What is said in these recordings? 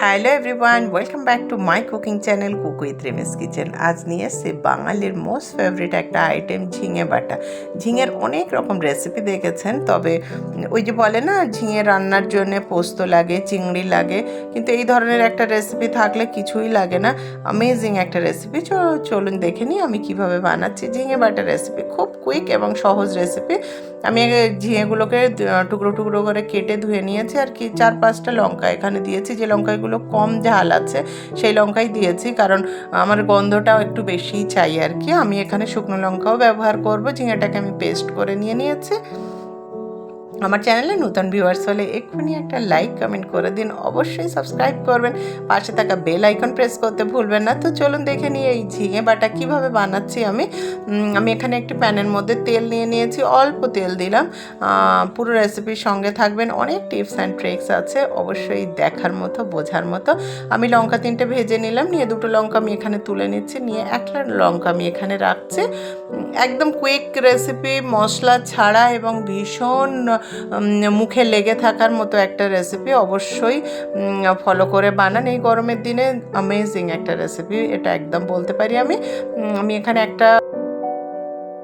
Hello everyone welcome back to my cooking channel cook with Remi's kitchen আজ নিয়ে এসছি বাঙালির মোস্ট ফেভারিট একটা আইটেম ঝিঙে বাটা। ঝিঙের অনেক রকম রেসিপি দেখেছেন, তবে ওই যে বলে না, ঝিঙে রান্নার জন্য পোস্ত লাগে, চিংড়ি লাগে, কিন্তু এই ধরনের একটা রেসিপি থাকলে কিছুই লাগে না। অ্যামেজিং একটা রেসিপি চলুন দেখে নিই আমি কীভাবে বানাচ্ছি। ঝিঙে বাটা রেসিপি খুব কুইক এবং সহজ রেসিপি আমি আগে ঝিঙেগুলোকে টুকরো টুকরো করে কেটে ধুয়ে নিয়েছি। আর কি চার পাঁচটা লঙ্কা এখানে দিয়েছি। যে লঙ্কাগুলো কম ঝাল আছে, সেই লঙ্কাই দিয়েছি। কারণ আমার গন্ধটাও একটু বেশিই চাই আর কি। আমি এখানে শুকনো লঙ্কাও ব্যবহার করব। ঝিঙেটাকে আমি পেস্ট করে নিয়ে নিয়েছি। আমার চ্যানেলে নতুন ভিউয়ার্স হলে এক্ষুনি একটা লাইক কমেন্ট করে দিন। অবশ্যই সাবস্ক্রাইব করবেন। পাশে থাকা বেল আইকন প্রেস করতে ভুলবেন না। তো চলুন দেখে নিই এই ঝিঙে বাটা কীভাবে বানাচ্ছি আমি। আমি এখানে একটি প্যানের মধ্যে তেল নিয়ে নিয়েছি। অল্প তেল দিলাম। পুরো রেসিপির সঙ্গে থাকবেন। অনেক টিপস অ্যান্ড ট্রিক্স আছে। অবশ্যই দেখার মতো, বোঝার মতো। আমি লঙ্কা তিনটে ভেজে নিলাম। নিয়ে দুটো লঙ্কা আমি এখানে তুলে নিচ্ছি। নিয়ে একটা লঙ্কা আমি এখানে রাখছি। একদম কুইক রেসিপি মশলা ছাড়া এবং ভীষণ মুখে লেগে থাকার মতো একটা রেসিপি অবশ্যই ফলো করে বানান। এই গরমের দিনে অ্যামেজিং একটা রেসিপি এটা একদম বলতে পারি আমি। আমি এখানে একটা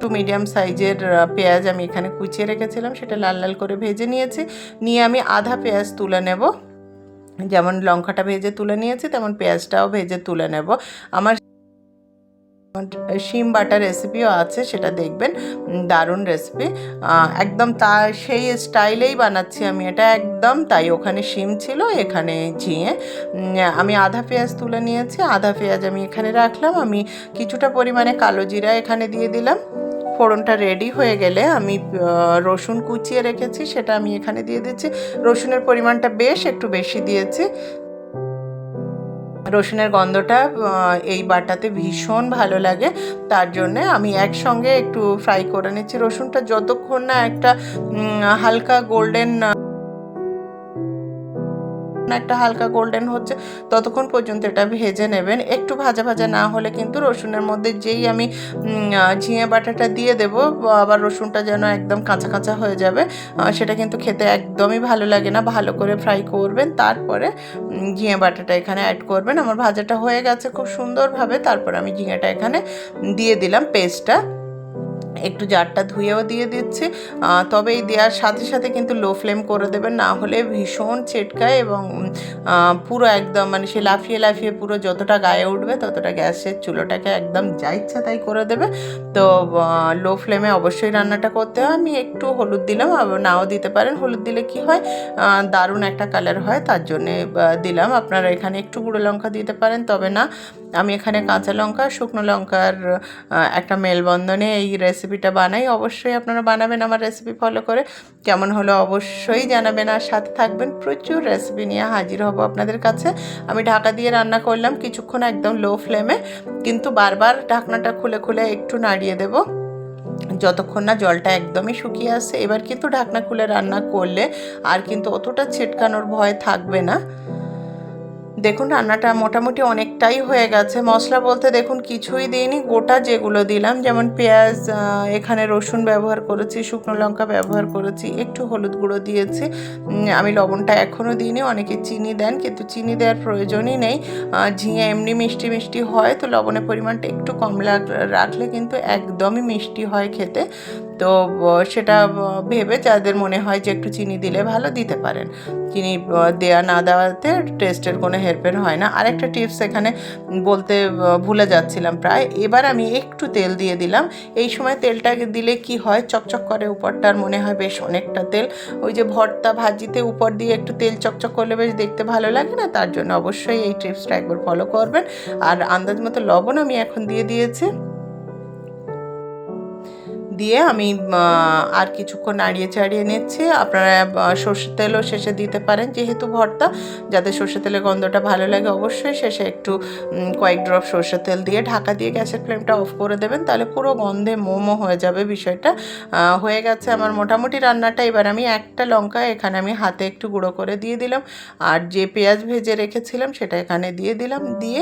টু মিডিয়াম সাইজের পেঁয়াজ আমি এখানে কুচিয়ে রেখেছিলাম, সেটা লাল লাল করে ভেজে নিয়েছি। নিয়ে আমি আধা পেঁয়াজ তুলে নেব। যেমন লঙ্কাটা ভেজে তুলে নিয়েছি, তেমন পেঁয়াজটাও ভেজে তুলে নেব। আমার শিম বাটা রেসিপিও আছে, সেটা দেখবেন। দারুণ রেসিপি একদম তা, সেই স্টাইলেই বানাচ্ছি আমি এটা একদম। তাই ওখানে শিম ছিল, এখানে ঝিঙে। আমি আধা পেঁয়াজ তুলে নিয়েছি, আধা পেঁয়াজ আমি এখানে রাখলাম। আমি কিছুটা পরিমাণে কালো জিরা এখানে দিয়ে দিলাম। ফোড়নটা রেডি হয়ে গেলে আমি রসুন কুচিয়ে রেখেছি, সেটা আমি এখানে দিয়ে দিচ্ছি। রসুনের পরিমাণটা বেশ একটু বেশি দিয়েছি। রসুনের গন্ধটা এই বাটাতে ভীষণ ভালো লাগে। তার জন্যে আমি একসঙ্গে একটু ফ্রাই করে নিচ্ছি। রসুনটা যতক্ষণ না একটা হালকা গোল্ডেন একটা হালকা গোল্ডেন হচ্ছে, ততক্ষণ পর্যন্ত এটা ভেজে নেবেন। একটু ভাজা ভাজা না হলে কিন্তু রসুনের মধ্যে যেই আমি ঝিঙে বাটাটা দিয়ে দেব, আবার রসুনটা যেন একদম কাঁচা কাঁচা হয়ে যাবে সেটা কিন্তু খেতে একদমই ভালো লাগে না। ভালো করে ফ্রাই করবেন, তারপরে ঝিঙে বাটাটা এখানে অ্যাড করবেন। আমার ভাজাটা হয়ে গেছে খুব সুন্দরভাবে, তারপর আমি ঝিঙেটা এখানে দিয়ে দিলাম পেস্টটা একটু জারটা ধুয়েও দিয়ে দিচ্ছি। তবে এই দেওয়ার সাথে সাথে কিন্তু লো ফ্লেম করে দেবেন, না হলে ভীষণ চেটকায় এবং পুরো একদম মানে সে লাফিয়ে লাফিয়ে পুরো যতটা গায়ে উঠবে ততটা গ্যাসের চুলোটাকে একদম যা ইচ্ছা তাই করে দেবে। তো লো ফ্লেমে অবশ্যই রান্নাটা করতে হয়। আমি একটু হলুদ দিলাম নাও দিতে পারেন। হলুদ দিলে কি হয় দারুণ একটা কালার হয়, তার জন্যে দিলাম। আপনারা এখানে একটু গুঁড়ো লঙ্কা দিতে পারেন, তবে না। আমি এখানে কাঁচা লঙ্কা, শুকনো লঙ্কার একটা মেলবন্ধনে এই রেসিপিটা বানাই। অবশ্যই আপনারা বানাবেন আমার রেসিপি ফলো করে। কেমন হলো অবশ্যই জানাবেন। আর সাথে থাকবেন, প্রচুর রেসিপি নিয়ে হাজির হব আপনাদের কাছে। আমি ঢাকা দিয়ে রান্না করলাম কিছুক্ষণ একদম লো ফ্লেমে কিন্তু বারবার ঢাকনাটা খুলে খুলে একটু নাড়িয়ে দেবো। যতক্ষণ না জলটা একদমই শুকিয়ে আসছে। এবার কিন্তু ঢাকনা খুলে রান্না করলে আর কিন্তু অতটা ছিটকানোর ভয় থাকবে না। দেখুন, রান্নাটা মোটামুটি অনেকটাই হয়ে গেছে। মশলা বলতে দেখুন, কিছুই দিইনি। গোটা যেগুলো দিলাম, যেমন পেঁয়াজ এখানে রসুন ব্যবহার করেছি, শুকনো লঙ্কা ব্যবহার করেছি, একটু হলুদ গুঁড়ো দিয়েছি। আমি লবণটা এখনও দিইনি, অনেকে চিনি দেন, কিন্তু চিনি দেওয়ার প্রয়োজনই নেই। ঝিঙে এমনি মিষ্টি মিষ্টি হয়, তো লবণের পরিমাণটা একটু কম রাখলে কিন্তু একদমই মিষ্টি হয় খেতে। তো সেটা ভেবে যাদের মনে হয় যে একটু চিনি দিলে ভালো দিতে পারেন। চিনি দেয়া না দেওয়াতে টেস্টের কোনো হেরফের হয় না। আরেকটা টিপস এখানে বলতে ভুলে যাচ্ছিলাম প্রায়। এবার আমি একটু তেল দিয়ে দিলাম। এই সময় তেলটা দিলে কি হয়? চকচক করে উপরটার মনে হয় বেশ অনেকটা তেল। ওই যে ভর্তা ভাজিতে উপর দিয়ে একটু তেল চকচক করলে বেশ দেখতে ভালো লাগে না? তার জন্য অবশ্যই এই টিপসটা একবার ফলো করবেন। আর আন্দাজ মতো লবণ আমি এখন দিয়ে দিয়েছি। দিয়ে আমি আর কিছুক্ষণ নাড়িয়ে চাড়িয়ে নিচ্ছি। আপনারা সর্ষের তেলও শেষে দিতে পারেন, যেহেতু ভর্তা। যাতে সর্ষের তেলের গন্ধটা ভালো লাগে, অবশ্যই শেষে একটু কয়েক ড্রপ সর্ষের তেল দিয়ে ঢাকা দিয়ে গ্যাসের ফ্লেমটা অফ করে দেবেন, তাহলে পুরো গন্ধে মোমো হয়ে যাবে বিষয়টা। হয়ে গেছে আমার মোটামুটি রান্নাটা। এবার আমি একটা লঙ্কা এখানে আমি হাতে একটু গুঁড়ো করে দিয়ে দিলাম। আর যে পেঁয়াজ ভেজে রেখেছিলাম, সেটা এখানে দিয়ে দিলাম। দিয়ে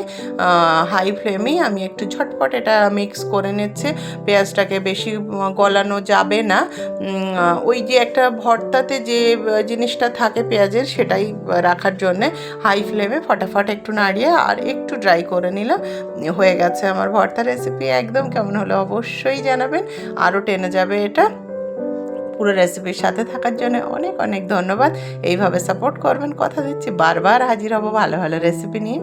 হাই ফ্লেমেই আমি একটু ঝটপট এটা মিক্স করে নিচ্ছে। পেঁয়াজটাকে বেশি গলানো যাবে না। ওই যে একটা ভর্তাতে যে জিনিসটা থাকে পেঁয়াজের, সেটাই রাখার জন্যে হাই ফ্লেমে ফটাফট একটু নাড়িয়ে আর একটু ড্রাই করে নিলাম। হয়ে গেছে আমার ভর্তা রেসিপি একদম কেমন হলো অবশ্যই জানাবেন। আরও টেনে যাবে এটা। পুরো রেসিপির সাথে থাকার জন্য অনেক অনেক ধন্যবাদ। এইভাবে সাপোর্ট করবেন, কথা দিচ্ছি, বারবার হাজির হব ভালো ভালো রেসিপি নিয়ে।